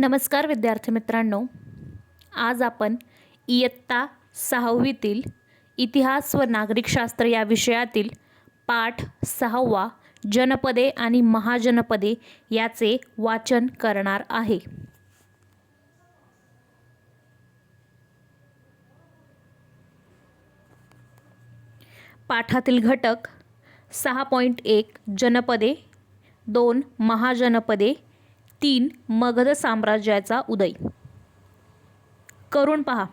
नमस्कार विद्यार्थी मित्रांनो. आज आपण इयत्ता सहावीतील इतिहास व नागरिकशास्त्र या विषयातील पाठ सहावा जनपदे आणि महाजनपदे याचे वाचन करणार आहे. पाठातील घटक सहा पॉईंट एक जनपदे दोन महाजनपदे तीन मगध साम्राज्याचा उदय. करून पहा.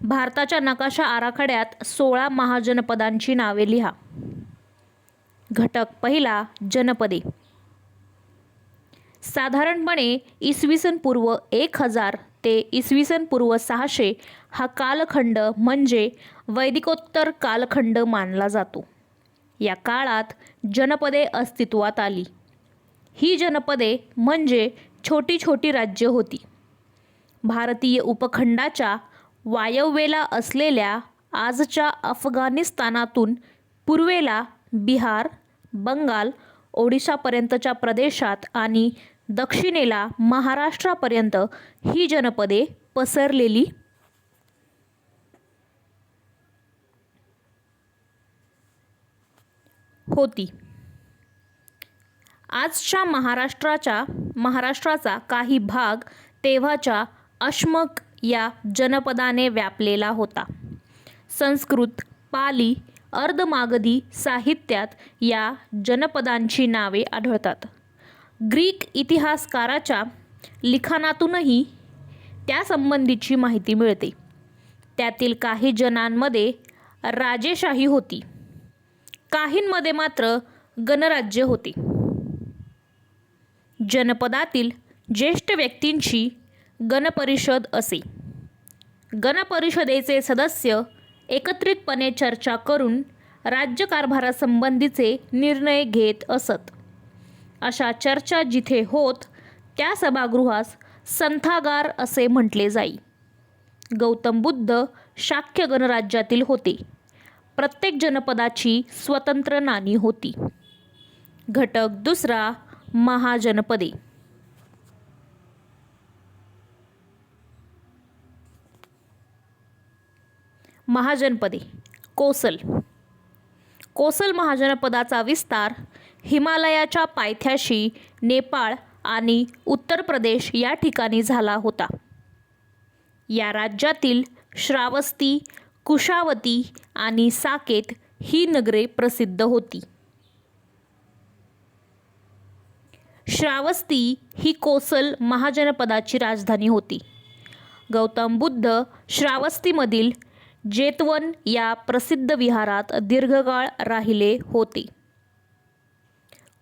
भारताच्या नकाशा आराखड्यात सोळा महाजनपदांची नावे लिहा. घटक पहिला जनपदे. साधारणपणे इसवी सन पूर्व एक हजार ते इसवी सन पूर्व सहाशे हा कालखंड म्हणजे वैदिकोत्तर कालखंड मानला जातो. या काळात जनपदे अस्तित्वात आली. ही जनपदे म्हणजे छोटी छोटी राज्य होती. भारतीय उपखंडाच्या वायव्येला असलेल्या आजच्या अफगाणिस्तानातून पूर्वेला बिहार बंगाल ओडिशापर्यंतच्या प्रदेशात आणि दक्षिणेला महाराष्ट्रापर्यंत ही जनपदे पसरलेली. होती. आजच्या महाराष्ट्राच्या महाराष्ट्राचा काही भाग तेव्हाच्या अश्मक या जनपदाने व्यापलेला होता. संस्कृत पाली अर्धमागधी साहित्यात या जनपदांची नावे आढळतात. ग्रीक इतिहासकाराच्या लिखाणातूनही त्यासंबंधीची माहिती मिळते. त्यातील काही जणांमध्ये राजेशाही होती. काहींमध्ये मात्र गणराज्य होते. जनपदातील ज्येष्ठ व्यक्तींची गणपरिषद असे. गणपरिषदेचे सदस्य एकत्रितपणे चर्चा करून राज्यकारभारासंबंधीचे निर्णय घेत असत. अशा चर्चा जिथे होत त्या सभागृहास संथागार असे म्हटले जाई. गौतम बुद्ध शाक्य गणराज्यातील होते. प्रत्येक जनपदाची स्वतंत्र नाणी होती. घटक दुसरा महाजनपदे. महाजनपदे. कोसल. कोसल महाजनपदाचा विस्तार हिमालयाच्या पायथ्याशी नेपाळ आणि उत्तर प्रदेश या ठिकाणी झाला होता. या राज्यातील श्रावस्ती कुशावती आणि साकेत ही नगरे प्रसिद्ध होती. श्रावस्ती ही कोसल महाजनपदाची राजधानी होती. गौतम बुद्ध श्रावस्तीमधील जेतवन या प्रसिद्ध विहारात दीर्घकाळ राहिले होते.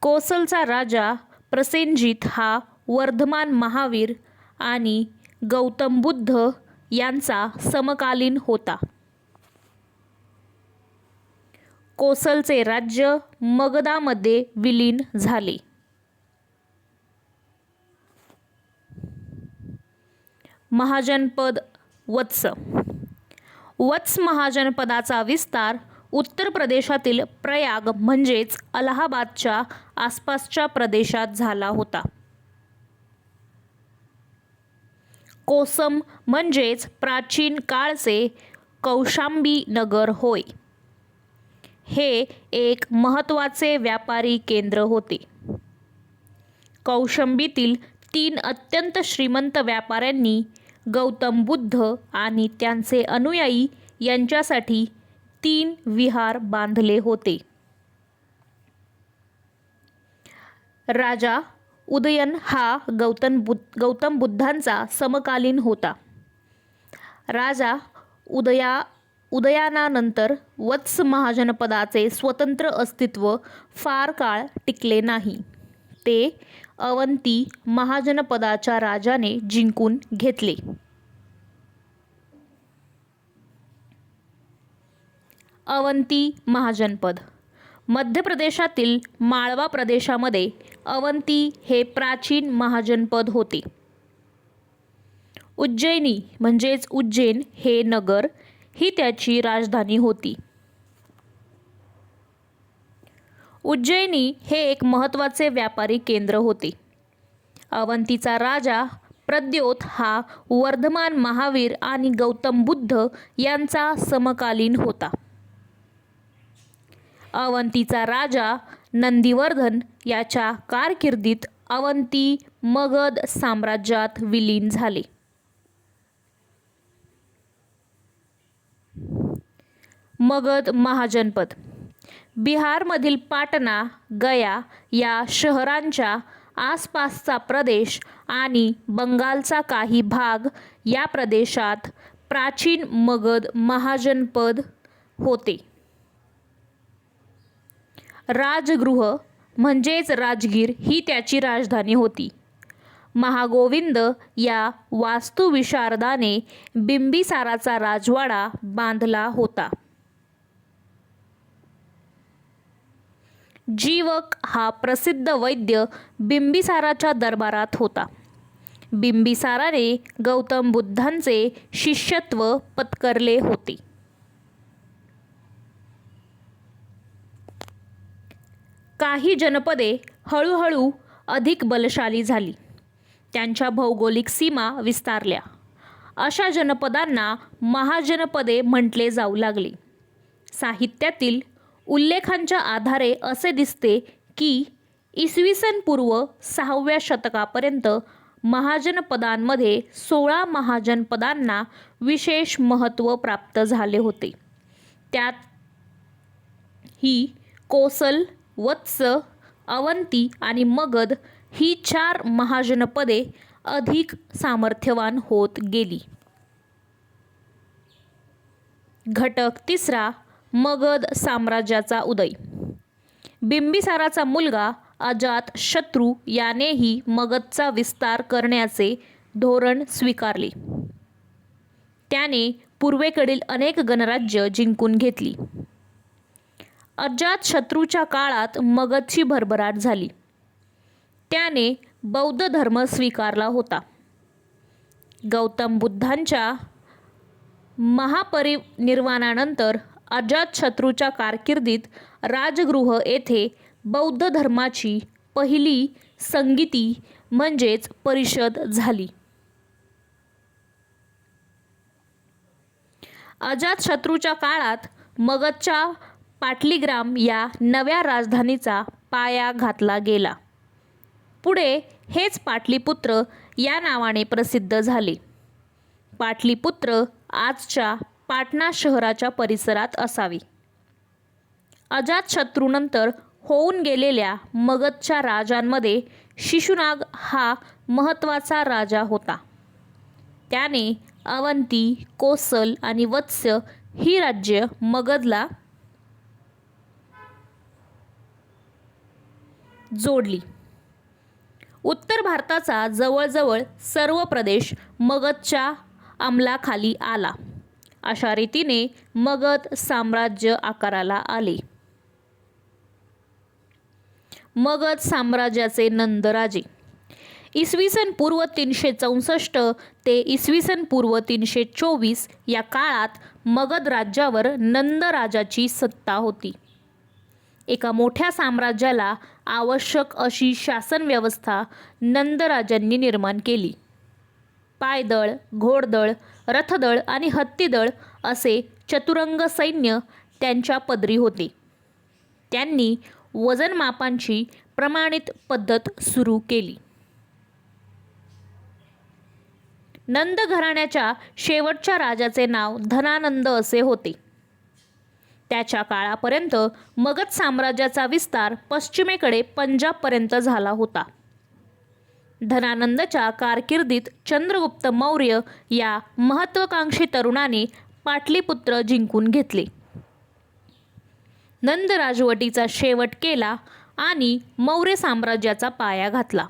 कोसलचा राजा प्रसेनजित हा वर्धमान महावीर आणि गौतम बुद्ध यांचा समकालीन होता. कोसलचे राज्य मगधामध्ये विलीन झाले. महाजनपद वत्स. वत्स महाजनपदाचा विस्तार उत्तर प्रदेशातील प्रयाग म्हणजेच अलाहाबादच्या आसपासच्या प्रदेशात झाला होता. कोसम म्हणजेच प्राचीन काळचे कौशांबी नगर होय. हे एक महत्त्वाचे व्यापारी केंद्र होते. कौशंबीतील तीन अत्यंत श्रीमंत व्यापाऱ्यांनी गौतम बुद्ध आणि त्यांचे अनुयायी यांच्यासाठी तीन विहार बांधले होते. राजा उदयन हा गौतम बुद्ध गौतम बुद्धांचा समकालीन होता. राजा उदया उदयानानंतर वत्स महाजनपदाचे स्वतंत्र अस्तित्व फार काळ टिकले नाही. ते अवंती महाजनपदाच्या राजाने जिंकून घेतले. अवंती महाजनपद. मध्य प्रदेशातील माळवा प्रदेशामध्ये अवंती हे प्राचीन महाजनपद होते. उज्जैनी म्हणजेच उज्जैन हे नगर ही त्याची राजधानी होती. उज्जैनी हे एक महत्त्वाचे व्यापारी केंद्र होते. अवंतीचा राजा प्रद्योत हा वर्धमान महावीर आणि गौतम बुद्ध यांचा समकालीन होता. अवंतीचा राजा नंदीवर्धन याच्या कारकिर्दीत अवंती मगध साम्राज्यात विलीन झाले. मगध महाजनपद बिहारमधील पाटणा गया या शहरांच्या आसपासचा प्रदेश आणि बंगालचा काही भाग या प्रदेशात प्राचीन मगध महाजनपद होते. राजगृह म्हणजेच राजगीर ही त्याची राजधानी होती. महागोविंद या वास्तुविशारदाने बिंबिसाराचा राजवाडा बांधला होता. जीवक हा प्रसिद्ध वैद्य बिंबिसाराच्या दरबारात होता. बिंबिसाराने गौतम बुद्धांचे शिष्यत्व पत्करले होते. काही जनपदे हळूहळू अधिक बलशाली झाली. त्यांच्या भौगोलिक सीमा विस्तारल्या. अशा जनपदांना महाजनपदे म्हटले जाऊ लागले. साहित्यातील उल्लेखांच्या आधारे असे दिसते की इसवी सन पूर्व सहाव्या शतकापर्यंत महाजनपदांमध्ये सोळा महाजनपदांना विशेष महत्त्व प्राप्त झाले होते. त्यात ही कोसल वत्स अवंती आणि मगध ही चार महाजनपदे अधिक सामर्थ्यवान होत गेली. घटक तिसरा मगध साम्राज्याचा उदय. बिंबिसाराचा मुलगा अजात शत्रू यानेही मगधचा विस्तार करण्याचे धोरण स्वीकारले. त्याने पूर्वेकडील अनेक गणराज्य जिंकून घेतली. अजात शत्रूच्या काळात मगधची भरभराट झाली. त्याने बौद्ध धर्म स्वीकारला होता. गौतम बुद्धांच्या महापरिनिर्वाणानंतर अजातशत्रूच्या कारकिर्दीत राजगृह येथे बौद्ध धर्माची पहिली संगीती म्हणजेच परिषद झाली. अजातशत्रूच्या काळात मगधच्या पाटलीग्राम या नव्या राजधानीचा पाया घातला गेला. पुढे हेच पाटलीपुत्र या नावाने प्रसिद्ध झाले. पाटलीपुत्र आजच्या पाटणा शहराच्या परिसरात असावी. अजातशत्रूनंतर होऊन गेलेल्या मगधच्या राजांमध्ये शिशुनाग हा महत्त्वाचा राजा होता. त्याने अवंती कोसल आणि वत्स्य ही राज्य मगधला जोडली. उत्तर भारताचा जवळजवळ सर्व प्रदेश मगधच्या अंमलाखाली आला. अशा रीतीने मगध साम्राज्य आकाराला आले. मगध साम्राज्याचे नंदराजे. इसवी सन पूर्व तीनशे चौसष्ट ते इसवी सन पूर्व तीनशे चोवीस या काळात मगध राज्यावर नंदराजाची सत्ता होती. एका मोठ्या साम्राज्याला आवश्यक अशी शासन व्यवस्था नंदराजांनी निर्माण केली. पायदळ घोडदळ रथदळ आणि हत्तीदळ असे चतुरंग सैन्य त्यांच्या पदरी होते. त्यांनी वजनमापांची प्रमाणित पद्धत सुरू केली. नंद घराण्याच्या शेवटच्या राजाचे नाव धनानंद असे होते. त्याच्या काळापर्यंत मगध साम्राज्याचा विस्तार पश्चिमेकडे पंजाबपर्यंत झाला होता. धनानंदच्या कारकिर्दीत चंद्रगुप्त मौर्य या महत्त्वाकांक्षी तरुणाने पाटलीपुत्र जिंकून घेतले. नंद राजवटीचा शेवट केला आणि मौर्य साम्राज्याचा पाया घातला.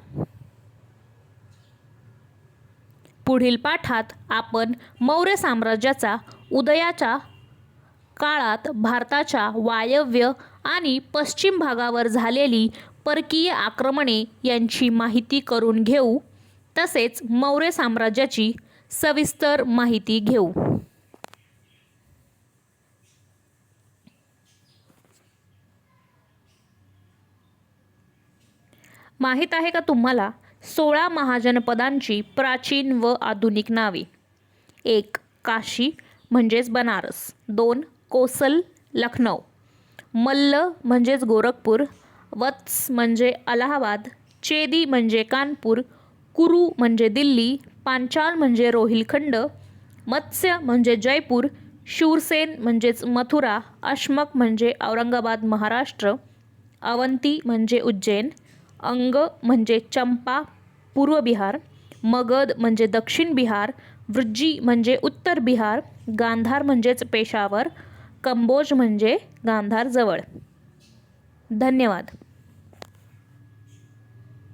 पुढील पाठात आपण मौर्य साम्राज्याचा उदयाच्या काळात भारताच्या वायव्य आणि पश्चिम भागावर झालेली परकीय आक्रमणे यांची माहिती करून घेऊ तसेच मौर्य साम्राज्याची सविस्तर माहिती घेऊ. माहीत आहे का तुम्हाला सोळा महाजनपदांची प्राचीन व आधुनिक नावे? एक काशी म्हणजेच बनारस. दोन कोसल लखनौ. मल्ल म्हणजेच गोरखपूर. वत्स म्हणजे अलाहाबाद चेदी म्हणजे कानपूर कुरू म्हणजे दिल्ली पांचाल म्हणजे रोहिलखंड मत्स्य म्हणजे जयपूर शूरसेन म्हणजेच मथुरा अश्मक म्हणजे औरंगाबाद महाराष्ट्र अवंती म्हणजे उज्जैन अंग म्हणजे चंपा पूर्व बिहार मगध म्हणजे दक्षिण बिहार वृज्जी म्हणजे उत्तर बिहार गांधार म्हणजेच पेशावर कंबोज म्हणजे गांधारजवळ धन्यवाद.